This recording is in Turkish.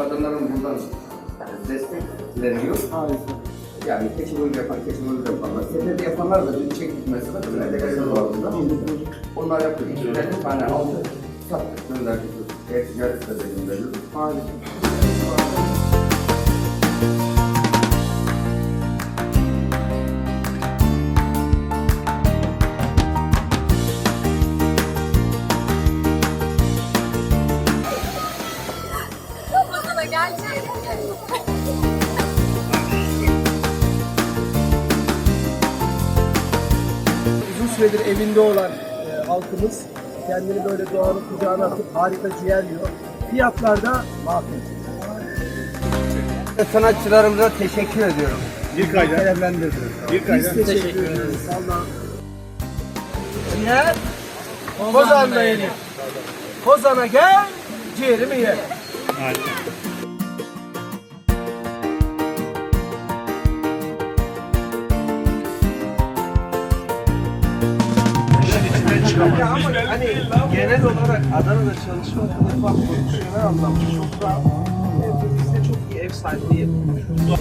sanatçıların buradan destek dileniyor. Harika. Yani keçi boyu yapan, keçi boyu yapanlar. Sepeti yapanlar da dün çektik mesela. Böyle de vardı. Onlar yaptık. 250 tane aldı. Sattık, gönderdik. E-ticaret de gönderiyoruz. Harika. Uzun süredir evinde olan e, halkımız kendini böyle doğanın kucağına atıp harika ciğer yiyor. Fiyatlar da makul. Sanatçılarımıza teşekkür ediyorum. Bir kayda. Görevlendirdiniz. Bir Biz kayda. teşekkür ederiz. Allah. Ciğer Kozan'da yenir. Kozan'a gel, ciğerimi ye. Harika. Ama hani genel olarak Adana'da çalışmak mutfak profesyonel anlamda çok rahat. Ve Biz de çok iyi ev sahipliği yapıyoruz.